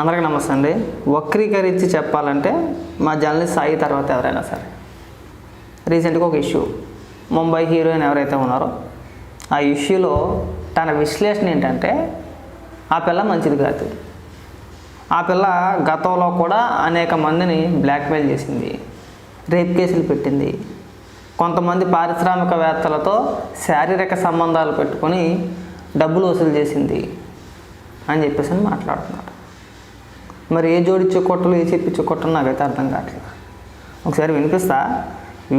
అందరికీ నమస్తే అండి. వక్రీకరించి చెప్పాలంటే మా జర్నలిస్ట్ సాయి తర్వాత ఎవరైనా సరే. రీసెంట్గా ఒక ఇష్యూ. ముంబై హీరోయిన్ ఎవరైతే ఉన్నారో ఆ ఇష్యూలో తన విశ్లేషణ ఏంటంటే ఆ పిల్ల మంచిది కాదు. ఆ పిల్ల గతంలో కూడా అనేక మందిని బ్లాక్మెయిల్ చేసింది రేప్ కేసులు పెట్టింది. కొంతమంది పారిశ్రామికవేత్తలతో శారీరక సంబంధాలు పెట్టుకొని డబ్బులు వసూలు చేసింది అని చెప్పేసి మాట్లాడుతున్నారు. మరి ఏ జోడించే కొట్టలు ఏ చెప్పించే కొట్టలు నాకైతే అర్థం కావట్లేదు. ఒకసారి వినిపిస్తా?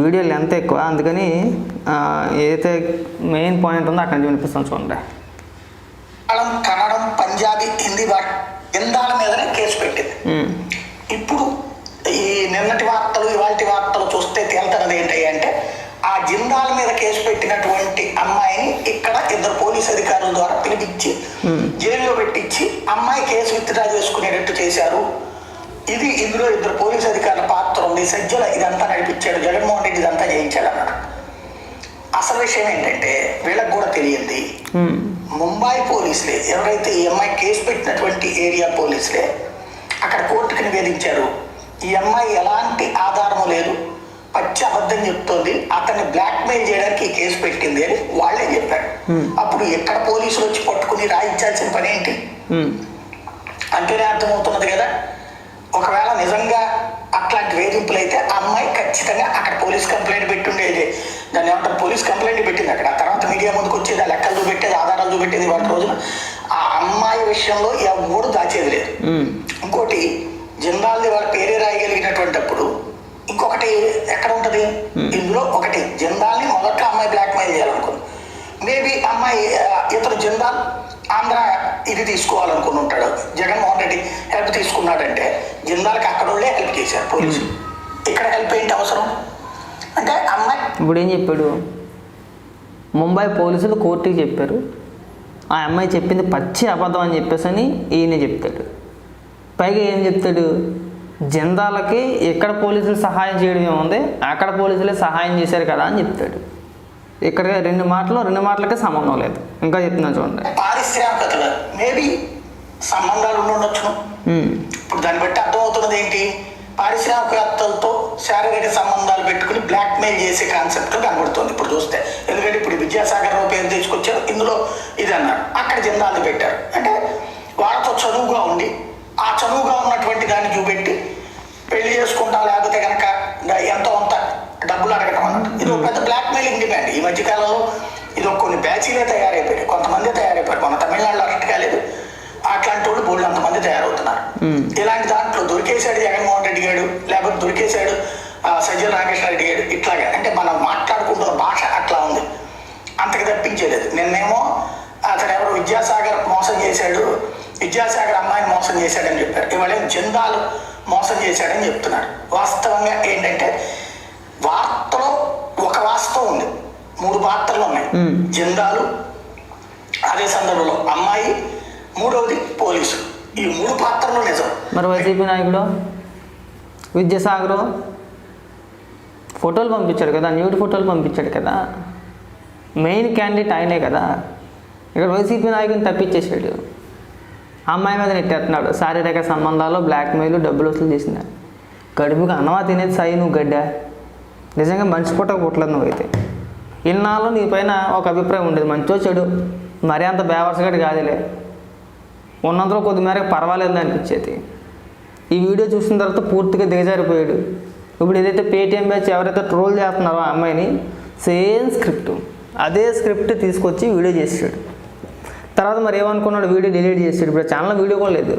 వీడియో లెంత్ ఎక్కువ అందుకని ఏదైతే మెయిన్ పాయింట్ ఉందో అక్కడి నుంచి వినిపిస్తాను చూడండి. కన్నడం పంజాబీ హిందీ భాష మీదనే కేసు పెట్టింది. ఇప్పుడు ఈ నిన్నటి వార్తలు ఇవాటి వార్తలు చూస్తే తేల్తన్నది ఏంటి అంటే ఆ జిందాల మీద కేసు పెట్టినటువంటి అమ్మాయిని ఇక్కడ ఇద్దరు పోలీస్ అధికారుల ద్వారా పిలిపించి జైల్లో పెట్టించి అమ్మాయి కేసు విత్డ్రా చేసుకునేటట్టు చేశారు. ఇది ఇందులో ఇద్దరు పోలీస్ అధికారుల పాత్ర ఉంది. సజ్జల ఇదంతా నడిపించాడు. జగన్మోహన్ రెడ్డి ఇదంతా చేయించాడు అన్నాడు. అసలు విషయం ఏంటంటే వీళ్ళకి కూడా తెలియంది. ముంబై పోలీసులే ఎవరైతే ఈ అమ్మాయి కేసు పెట్టినటువంటి ఏరియా పోలీసులే అక్కడ కోర్టుకు నివేదించారు. ఈ అమ్మాయి ఎలాంటి ఆధారము లేదు. పచ్చి అబద్ధం చెప్తోంది. అతన్ని బ్లాక్మెయిల్ చేయడానికి ఈ కేసు పెట్టింది అని వాళ్ళే చెప్పారు. అప్పుడు ఎక్కడ పోలీసులు వచ్చి పట్టుకుని రాయించాల్సిన పని ఏంటి? అంటేనే అర్థమవుతున్నది కదా. ఒకవేళ నిజంగా అట్లాంటి వేధింపులు అయితే ఆ అమ్మాయి ఖచ్చితంగా అక్కడ పోలీస్ కంప్లైంట్ పెట్టి ఉండేది దాన్ని ఏమంటారు? పోలీస్ కంప్లైంట్ పెట్టింది అక్కడ. ఆ తర్వాత మీడియా ముందుకు వచ్చేది ఆ లెక్కలు చూపెట్టేది ఆధారాలు చూపెట్టేది వాటి రోజున. ఆ అమ్మాయి విషయంలో ఎవడు దాచేది లేదు. ఇంకోటి జిందాల్ది వాళ్ళ పేరే రాయగలిగినటువంటి అప్పుడు ఇంకొకటి ఎక్కడ ఉంటది? ఇందులో ఒకటి. జిందాల్ని మొదట్లో అమ్మాయి బ్లాక్మెయిల్ చేయాలనుకుంది. మేబీ అమ్మాయి ఆ, ఇతను జిందాల్ ఆంధ్ర ఇది తీసుకోవాలనుకుని ఉంటాడు. జగన్మోహన్ రెడ్డి హెల్ప్ తీసుకున్నాడంటే జిందాల్కి అక్కడ వాళ్ళే హెల్ప్ చేశారు పోలీసులు ఇక్కడ హెల్ప్ ఏంటి అవసరం? అంటే అమ్మాయి ఇప్పుడు ఏం చెప్పాడు? ముంబై పోలీసులు కోర్టుకి చెప్పారు. ఆ అమ్మాయి చెప్పింది పచ్చి అబద్ధం అని చెప్పేసి అని ఈయన చెప్తాడు. పైగా ఏం చెప్తాడు? జందాలకి ఎక్కడ పోలీసులు సహాయం చేయడం ఏముంది? అక్కడ పోలీసులే సహాయం చేశారు కదా అని చెప్తాడు. ఇక్కడ రెండు మాటలు రెండు మాటలకే సంబంధం లేదు. ఇంకా చెప్తున్నాను చూడండి. పారిశ్రామికతలు మేబీ సంబంధాలు ఉండి ఉండొచ్చును. ఉమ్, ఇప్పుడు దాన్ని బట్టి అర్థమవుతున్నది ఏంటి? పారిశ్రామికవేత్తలతో శారీరక సంబంధాలు పెట్టుకుని బ్లాక్ మెయిల్ చేసే కాన్సెప్ట్ కనబడుతుంది. ఇప్పుడు చూస్తే ఎందుకంటే ఇప్పుడు విద్యాసాగర్ రావు పేరు తీసుకొచ్చారు. ఇందులో ఇది అన్నారు. అక్కడ జిందాలు పెట్టారు. అంటే వాళ్ళతో చదువుగా ఉండి ఆ చదువుగా ఉన్నటువంటి దాన్ని చూపెట్టి డిమాండ్ ఈ మధ్య కాలంలో ఇది ఒక కొన్ని బ్యాచీలే తయారైపోయాయి. కొంతమంది తయారైపోయారు. మన తమిళనాడులో అరెస్ట్ కాలేదు. అట్లాంటి వాళ్ళు బోళ్ళు అంతమంది తయారవుతున్నారు. ఇలాంటి దాంట్లో దొరికేశాడు జగన్మోహన్ రెడ్డి గారు లేకపోతే దొరికేశాడు సజ్జల రెడ్డి గారు ఇట్లాగా. అంటే మనం మాట్లాడుకుంటున్న భాష అట్లా ఉంది. అంతకు తప్పించేలేదు. నిన్నేమో అతను ఎవరు విద్యాసాగర్ మోసం చేశాడు. విద్యాసాగర్ అమ్మాయిని మోసం చేశాడని చెప్పారు. ఇవాళ జందాలు మోసం చేశాడని చెప్తున్నారు. వాస్తవంగా ఏంటంటే వార్తలో ఒక వాస్తవం ఉంది. మూడు పాత్రలు ఉన్నాయి. జందాలు అదే సందర్భంలో అమ్మాయి మూడవది పోలీసులు ఈ మూడు పాత్రలు నిజం. మరి వైసీపీ నాయకుడు విద్యాసాగరు ఫోటోలు పంపించాడు కదా న్యూడ్ ఫోటోలు పంపించాడు కదా. మెయిన్ క్యాండిడేట్ ఆయనే కదా. ఇక్కడ వైసీపీ నాయకుని తప్పించేసాడు ఆ అమ్మాయి మీద నెట్టేస్తున్నాడు. శారీరక సంబంధాలు బ్లాక్మెయిల్ డబ్బులు వసూలు చేసిన కడుపుకి అన్నమా తినేది సాయి నువ్వు గడ్డ? నిజంగా మంచి పుట్టక పుట్టలేదు నువ్వైతే. ఇన్నాళ్ళు నీ పైన ఒక అభిప్రాయం ఉండేది మంచో చెడు. మరీ అంత బేవర్సగడి కాదులే. ఉన్నంతలో కొద్ది మేరకు పర్వాలేదు అనిపించేది. ఈ వీడియో చూసిన తర్వాత పూర్తిగా దిగజారిపోయాడు. ఇప్పుడు ఏదైతే పేటీఎం బ్యాచ్ ఎవరైతే ట్రోల్ చేస్తున్నారో ఆ అమ్మాయిని సేమ్ స్క్రిప్ట్ అదే స్క్రిప్ట్ తీసుకొచ్చి వీడియో చేసాడు తర్వాత మరి ఏమనుకున్నాడు? వీడియో డిలీట్ చేసాడు ఇప్పుడు ఛానల్ వీడియో కూడా లేదు.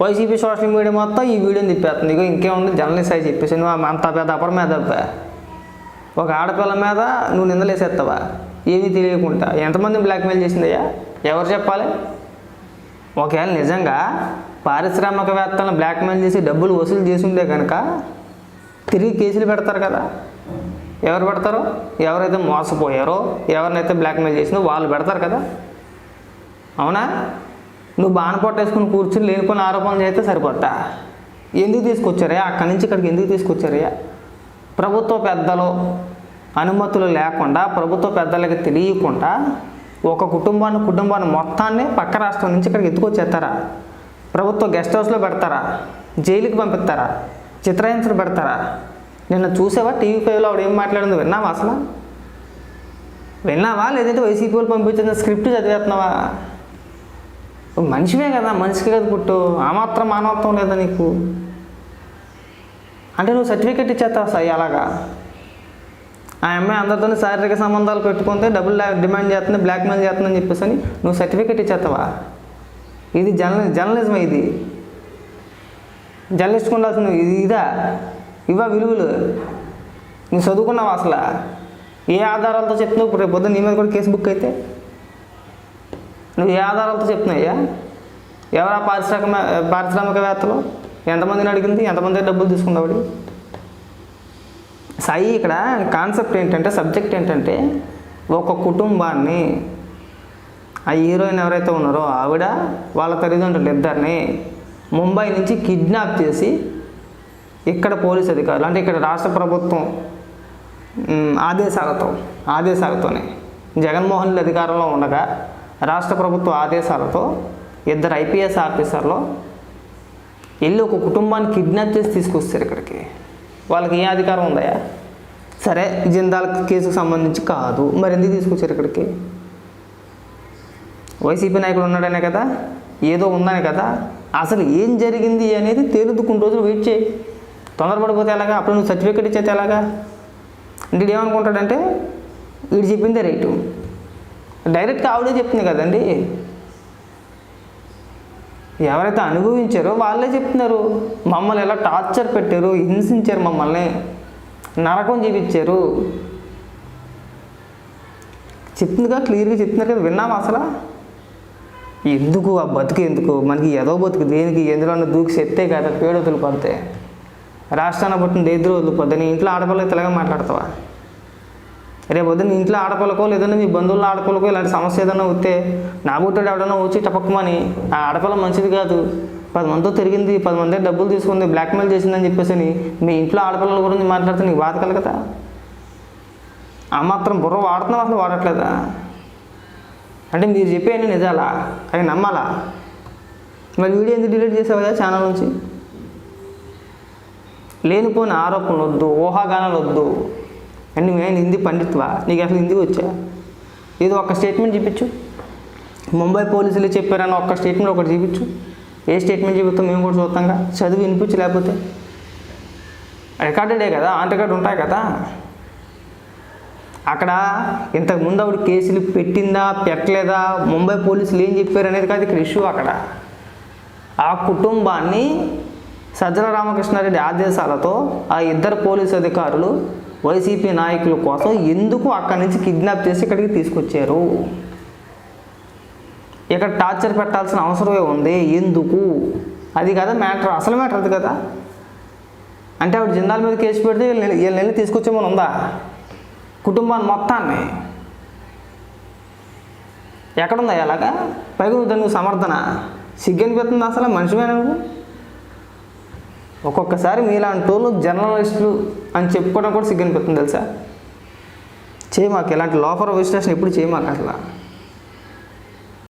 వైసీపీ సోషల్ మీడియా మొత్తం ఈ వీడియోని తిప్పేస్తుంది. ఇక ఇంకేముంది? జర్నలిస్ట్ అయి చెప్పేసి నువ్వు అంత పెద్ద అపర మీద ఒక ఆడపిల్ల మీద నువ్వు నిందలేసేస్తావా ఏమీ తెలియకుండా. ఎంతమంది బ్లాక్మెయిల్ చేసిందయ్యా? ఎవరు చెప్పాలి? ఒకవేళ నిజంగా పారిశ్రామికవేత్తలను బ్లాక్మెయిల్ చేసి డబ్బులు వసూలు చేసి కనుక తిరిగి కేసులు పెడతారు కదా. ఎవరు పెడతారో? ఎవరైతే మోసపోయారో ఎవరినైతే బ్లాక్మెయిల్ చేసిందో వాళ్ళు పెడతారు కదా. అవునా? నువ్వు బాణ పట్టేసుకుని కూర్చుని లేనుకొని ఆరోపణలు చేస్తే సరిపోతా ఎందుకు తీసుకొచ్చారయ్యా? అక్కడి నుంచి ఇక్కడికి ఎందుకు తీసుకొచ్చారయ్యా? ప్రభుత్వ పెద్దలు అనుమతులు లేకుండా ప్రభుత్వ పెద్దలకి తెలియకుండా ఒక కుటుంబాన్ని కుటుంబాన్ని మొత్తాన్ని పక్క రాష్ట్రం నుంచి ఇక్కడికి ఎత్తుకొచ్చేస్తారా? ప్రభుత్వ గెస్ట్ హౌస్లో పెడతారా? జైలుకి పంపిస్తారా? చిత్రహింసలు పెడతారా? నిన్న చూసావా? టీవీ ఫైవ్లో ఆవిడ ఏం మాట్లాడింది విన్నావా అసలు? విన్నావా? లేదంటే వైసీపీ వాళ్ళు పంపించిన స్క్రిప్ట్ చదివేస్తున్నావా? మనిషివే కదా మనిషికి కదా పుట్టు. ఆ మాత్రం మానవత్వం లేదా నీకు? అంటే నువ్వు సర్టిఫికెట్ ఇచ్చేస్తావు సాయి అలాగా? ఆ అమ్మాయి అందరితో శారీరక సంబంధాలు పెట్టుకుంటే డబ్బులు డిమాండ్ చేస్తుంది బ్లాక్మెయిల్ చేస్తుందని చెప్పేసి అని నువ్వు సర్టిఫికెట్ ఇచ్చేస్తావా? ఇది జర్న జర్నలిజం ఇది. జర్నలిస్ట్ ఉండాల్సిన ఇది ఇదా? ఇవా విలువలు. నువ్వు చదువుకున్నావు అసలు? ఏ ఆధారాలతో చెప్తున్నావు? ఇప్పుడు రేపు పొద్దున్న నీ మీద కూడా కేసు బుక్ అయితే. నువ్వు ఏ ఆధారాలతో చెప్తున్నాయ్యా ఎవరా పారిశ్రామిక పారిశ్రామికవేత్తలు? ఎంతమందిని అడిగింది? ఎంతమంది డబ్బులు తీసుకున్నావు సాయి ఇక్కడ కాన్సెప్ట్ ఏంటంటే సబ్జెక్ట్ ఏంటంటే ఒక కుటుంబాన్ని ఆ హీరోయిన్ ఎవరైతే ఉన్నారో ఆవిడ వాళ్ళ తల్లిదండ్రులు ఇద్దరిని ముంబై నుంచి కిడ్నాప్ చేసి ఇక్కడ పోలీస్ అధికారులు అంటే ఇక్కడ రాష్ట్ర ప్రభుత్వం ఆదేశాలతో ఆదేశాలతోనే జగన్మోహన్ రెడ్డి అధికారంలో ఉండగా రాష్ట్ర ప్రభుత్వ ఆదేశాలతో ఇద్దరు ఐపీఎస్ ఆఫీసర్లు వెళ్ళి ఒక కుటుంబాన్ని కిడ్నాప్ చేసి తీసుకొస్తారు ఇక్కడికి. వాళ్ళకి ఏ అధికారం ఉందయా సరే జిందాల్ కేసుకు సంబంధించి కాదు. మరి ఎందుకు తీసుకొచ్చారు ఇక్కడికి? వైసీపీ నాయకుడు ఉన్నాడనే కదా? ఏదో ఉందనే కదా? అసలు ఏం జరిగింది అనేది తేలుదు కొన్ని రోజులు వెయిట్ చేయి. తొందరపడిపోతే ఎలాగా? అప్పుడు నువ్వు సర్టిఫికెట్ ఇచ్చేది ఎలాగా? అంటే ఏమనుకుంటాడంటే వీడు చెప్పిందే రైటు డైరెక్ట్గా ఆవిడే చెప్తుంది కదండి. ఎవరైతే అనుభవించారో వాళ్ళే చెప్తున్నారు. మమ్మల్ని ఎలా టార్చర్ పెట్టారు హింసించారు మమ్మల్ని నరకం చూపించారు. చెప్తుందిగా క్లియర్గా చెప్తున్నారు కదా విన్నామా అసలు? ఎందుకు ఆ బతుకు ఎందుకు? మనకి ఏదో బతుకు దేనికి ఎందులోనూ దూకి చెప్తే కదా పేడ పడితే. రాష్ట్రాన్ని పుట్టిన దేద్రు వదిలిపోద్ది నీ ఇంట్లో ఆడపిల్లకి తెలగా మాట్లాడతావా? రేపు పొద్దున్న ఇంట్లో ఆడపిల్లకో లేదంటే మీ బంధువుల ఆడపిల్లకో ఇలాంటి సమస్య ఏదైనా వస్తే నా బుట్టడు ఎవడన్నా వచ్చి టపక్కమని ఆ ఆడపిల్ల మంచిది కాదు. పది మందితో తిరిగింది పది మంది డబ్బులు తీసుకుంది బ్లాక్మెయిల్ చేసిందని చెప్పేసి అని మీ ఇంట్లో ఆడపిల్లల గురించి మాట్లాడితే నీకు బాధ కలగదా? ఆ మాత్రం బుర్ర వాడుతున్నావు అసలు వాడట్లేదా? అంటే మీరు చెప్పేయండి నిజాలా? అది నమ్మాలా? మరి వీడియో ఎందుకు డిలీట్ చేసావు కదా ఛానల్ నుంచి? లేనిపోయిన ఆరోపణలు వద్దు ఊహాగానాలు వద్దు. అండ్ నేను హిందీ పండిత్వా నీకు అసలు హిందీ వచ్చా? ఏదో ఒక స్టేట్మెంట్ చూపించు. ముంబై పోలీసులు చెప్పారని ఒక్క స్టేట్మెంట్ ఒకటి చూపించు. ఏ స్టేట్మెంట్ చూపిస్తాం మేము కూడా చూస్తాంగా చదివి వినిపించు లేకపోతే. రికార్డెడే కదా? ఆన్ రికార్డు ఉంటాయి కదా? అక్కడ ఇంతకు ముందు ఆవిడ కేసులు పెట్టిందా పెట్టలేదా? ముంబై పోలీసులు ఏం చెప్పారు అనేది కాదు ఇక్కడ ఇష్యూ అక్కడ. ఆ కుటుంబాన్ని సజ్జల రామకృష్ణారెడ్డి ఆదేశాలతో ఆ ఇద్దరు పోలీసు అధికారులు వైసీపీ నాయకుల కోసం ఎందుకు అక్కడి నుంచి కిడ్నాప్ చేసి ఇక్కడికి తీసుకొచ్చారు? ఇక్కడ టార్చర్ పెట్టాల్సిన అవసరమే ఉంది. ఎందుకు? అది కదా మ్యాటర్. అసలు మ్యాటర్ అది కదా. అంటే ఆవిడ జిందాల మీద కేసు పెడితే వీళ్ళని నెల తీసుకొచ్చేమని ఉందా? కుటుంబాన్ని మొత్తాన్ని. ఎక్కడుందా ఎలాగా పైగా నువ్వు దానికి సమర్థన? సిగ్గనిపిస్తుంది అసలు? మనిషివేనా నువ్వు? ఒక్కొక్కసారి మీలాంటి వాళ్ళు జర్నలిస్టులు అని చెప్పుకోవడం కూడా సిగ్గనిపిస్తుంది తెలుసా? చేయమాకు ఇలాంటి లోపల విశ్లేషణ ఎప్పుడు చేయమాకు అసలు?